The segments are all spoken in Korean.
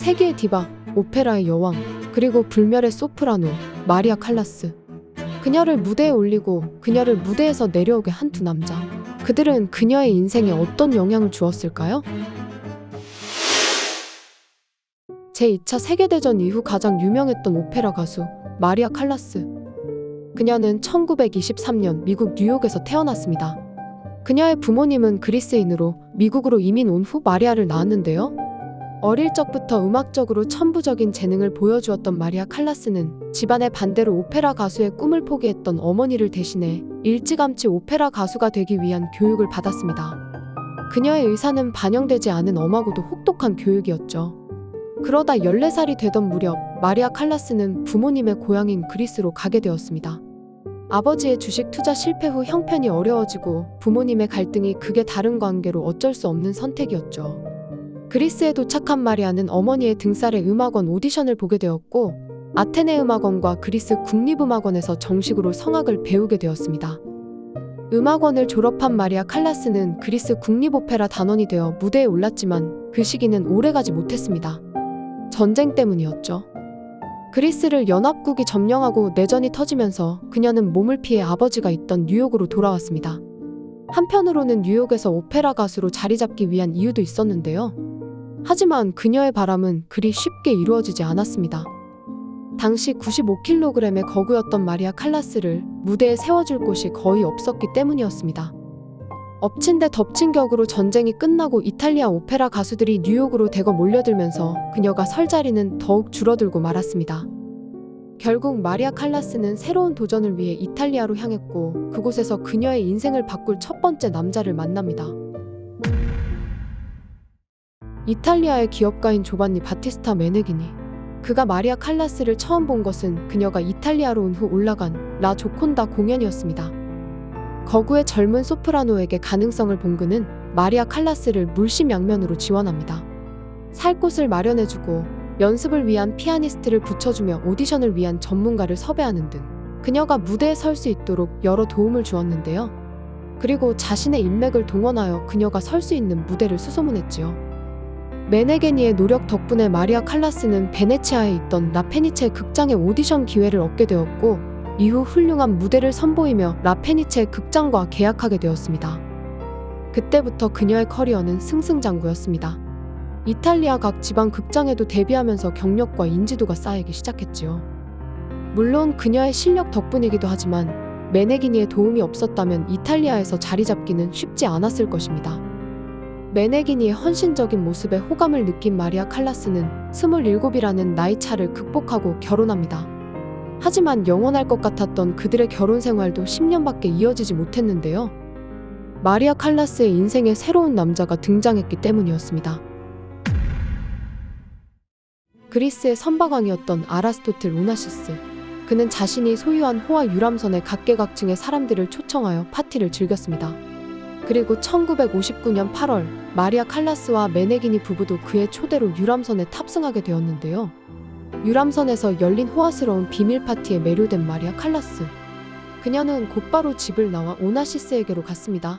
세계의 디바, 오페라의 여왕, 그리고 불멸의 소프라노, 마리아 칼라스. 그녀를 무대에 올리고 그녀를 무대에서 내려오게 한 두 남자. 그들은 그녀의 인생에 어떤 영향을 주었을까요? 제2차 세계대전 이후 가장 유명했던 오페라 가수 마리아 칼라스. 그녀는 1923년 미국 뉴욕에서 태어났습니다. 그녀의 부모님은 그리스인으로 미국으로 이민 온 후 마리아를 낳았는데요. 어릴 적부터 음악적으로 천부적인 재능을 보여주었던 마리아 칼라스는 집안의 반대로 오페라 가수의 꿈을 포기했던 어머니를 대신해 일찌감치 오페라 가수가 되기 위한 교육을 받았습니다. 그녀의 의사는 반영되지 않은 엄하고도 혹독한 교육이었죠. 그러다 14살이 되던 무렵 마리아 칼라스는 부모님의 고향인 그리스로 가게 되었습니다. 아버지의 주식 투자 실패 후 형편이 어려워지고 부모님의 갈등이 극에 다른 관계로 어쩔 수 없는 선택이었죠. 그리스에 도착한 마리아는 어머니의 등살의 음악원 오디션을 보게 되었고 아테네 음악원과 그리스 국립음악원에서 정식으로 성악을 배우게 되었습니다. 음악원을 졸업한 마리아 칼라스는 그리스 국립오페라 단원이 되어 무대에 올랐지만 그 시기는 오래가지 못했습니다. 전쟁 때문이었죠. 그리스를 연합국이 점령하고 내전이 터지면서 그녀는 몸을 피해 아버지가 있던 뉴욕으로 돌아왔습니다. 한편으로는 뉴욕에서 오페라 가수로 자리 잡기 위한 이유도 있었는데요. 하지만 그녀의 바람은 그리 쉽게 이루어지지 않았습니다. 당시 95kg의 거구였던 마리아 칼라스를 무대에 세워줄 곳이 거의 없었기 때문이었습니다. 엎친 데 덮친 격으로 전쟁이 끝나고 이탈리아 오페라 가수들이 뉴욕으로 대거 몰려들면서 그녀가 설 자리는 더욱 줄어들고 말았습니다. 결국 마리아 칼라스는 새로운 도전을 위해 이탈리아로 향했고 그곳에서 그녀의 인생을 바꿀 첫 번째 남자를 만납니다. 이탈리아의 기업가인 조반니 바티스타 메네기니. 그가 마리아 칼라스를 처음 본 것은 그녀가 이탈리아로 온 후 올라간 라 조콘다 공연이었습니다. 거구의 젊은 소프라노에게 가능성을 본 그는 마리아 칼라스를 물심양면으로 지원합니다. 살 곳을 마련해주고 연습을 위한 피아니스트를 붙여주며 오디션을 위한 전문가를 섭외하는 등 그녀가 무대에 설 수 있도록 여러 도움을 주었는데요. 그리고 자신의 인맥을 동원하여 그녀가 설 수 있는 무대를 수소문했지요. 메네게니의 노력 덕분에 마리아 칼라스는 베네치아에 있던 라페니체 극장의 오디션 기회를 얻게 되었고 이후 훌륭한 무대를 선보이며 라페니체 극장과 계약하게 되었습니다. 그때부터 그녀의 커리어는 승승장구였습니다. 이탈리아 각 지방 극장에도 데뷔하면서 경력과 인지도가 쌓이기 시작했지요. 물론 그녀의 실력 덕분이기도 하지만 메네기니의 도움이 없었다면 이탈리아에서 자리 잡기는 쉽지 않았을 것입니다. 메네기니의 헌신적인 모습에 호감을 느낀 마리아 칼라스는 27이라는 나이 차를 극복하고 결혼합니다. 하지만 영원할 것 같았던 그들의 결혼 생활도 10년밖에 이어지지 못했는데요. 마리아 칼라스의 인생에 새로운 남자가 등장했기 때문이었습니다. 그리스의 선박왕이었던 아라스토틀 오나시스. 그는 자신이 소유한 호와 유람선에 각계각층의 사람들을 초청하여 파티를 즐겼습니다. 그리고 1959년 8월 마리아 칼라스와 메네기니 부부도 그의 초대로 유람선에 탑승하게 되었는데요. 유람선에서 열린 호화스러운 비밀 파티에 매료된 마리아 칼라스. 그녀는 곧바로 집을 나와 오나시스에게로 갔습니다.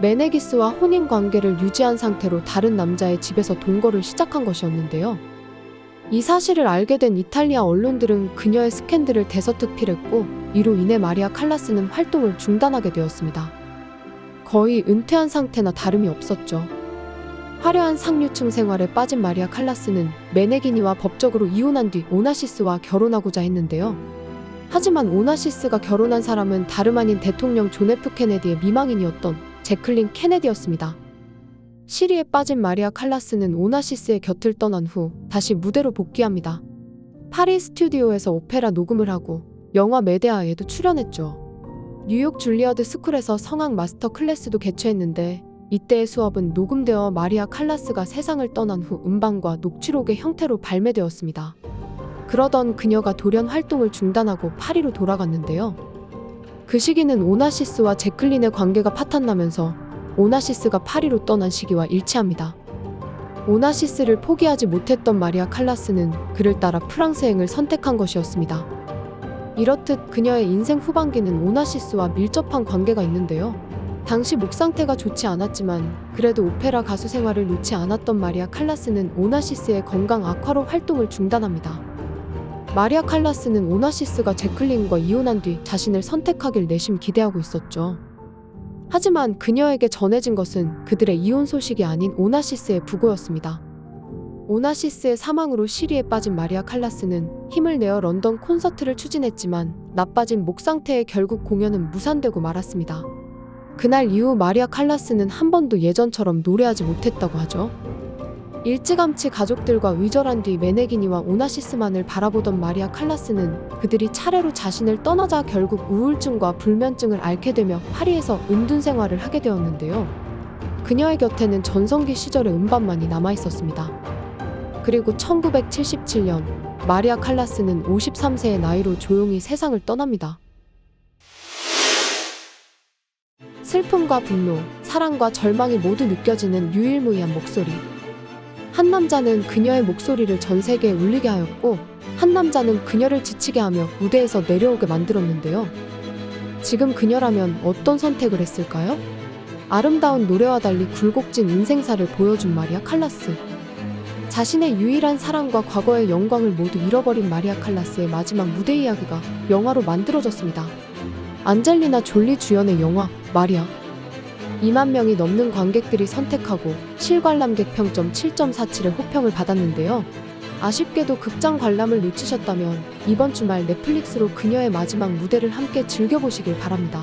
메네기스와 혼인 관계를 유지한 상태로 다른 남자의 집에서 동거를 시작한 것이었는데요. 이 사실을 알게 된 이탈리아 언론들은 그녀의 스캔들을 대서특필했고 이로 인해 마리아 칼라스는 활동을 중단하게 되었습니다. 거의 은퇴한 상태나 다름이 없었죠. 화려한 상류층 생활에 빠진 마리아 칼라스는 메네기니와 법적으로 이혼한 뒤 오나시스와 결혼하고자 했는데요. 하지만 오나시스가 결혼한 사람은 다름 아닌 대통령 존 F 케네디의 미망인이었던 제클린 케네디였습니다. 시리에 빠진 마리아 칼라스는 오나시스의 곁을 떠난 후 다시 무대로 복귀합니다. 파리 스튜디오에서 오페라 녹음을 하고 영화 메데아에도 출연했죠. 뉴욕 줄리어드 스쿨에서 성악 마스터 클래스도 개최했는데 이때의 수업은 녹음되어 마리아 칼라스가 세상을 떠난 후 음반과 녹취록의 형태로 발매되었습니다. 그러던 그녀가 돌연 활동을 중단하고 파리로 돌아갔는데요. 그 시기는 오나시스와 제클린의 관계가 파탄나면서 오나시스가 파리로 떠난 시기와 일치합니다. 오나시스를 포기하지 못했던 마리아 칼라스는 그를 따라 프랑스행을 선택한 것이었습니다. 이렇듯 그녀의 인생 후반기는 오나시스와 밀접한 관계가 있는데요. 당시 목 상태가 좋지 않았지만 그래도 오페라 가수 생활을 놓지 않았던 마리아 칼라스는 오나시스의 건강 악화로 활동을 중단합니다. 마리아 칼라스는 오나시스가 제클린과 이혼한 뒤 자신을 선택하길 내심 기대하고 있었죠. 하지만 그녀에게 전해진 것은 그들의 이혼 소식이 아닌 오나시스의 부고였습니다. 오나시스의 사망으로 시리에 빠진 마리아 칼라스는 힘을 내어 런던 콘서트를 추진했지만 나빠진 목 상태에 결국 공연은 무산되고 말았습니다. 그날 이후 마리아 칼라스는 한 번도 예전처럼 노래하지 못했다고 하죠. 일찌감치 가족들과 위절한 뒤 메네기니와 오나시스만을 바라보던 마리아 칼라스는 그들이 차례로 자신을 떠나자 결국 우울증과 불면증을 앓게 되며 파리에서 은둔 생활을 하게 되었는데요. 그녀의 곁에는 전성기 시절의 음반만이 남아 있었습니다. 그리고 1977년 마리아 칼라스는 53세의 나이로 조용히 세상을 떠납니다. 슬픔과 분노, 사랑과 절망이 모두 느껴지는 유일무이한 목소리. 한 남자는 그녀의 목소리를 전 세계에 울리게 하였고, 한 남자는 그녀를 지치게 하며 무대에서 내려오게 만들었는데요. 지금 그녀라면 어떤 선택을 했을까요? 아름다운 노래와 달리 굴곡진 인생사를 보여준 마리아 칼라스. 자신의 유일한 사랑과 과거의 영광을 모두 잃어버린 마리아 칼라스의 마지막 무대 이야기가 영화로 만들어졌습니다. 안젤리나 졸리 주연의 영화 마리아 2만 명이 넘는 관객들이 선택하고 실관람객 평점 7.47의 호평을 받았는데요. 아쉽게도 극장 관람을 놓치셨다면 이번 주말 넷플릭스로 그녀의 마지막 무대를 함께 즐겨보시길 바랍니다.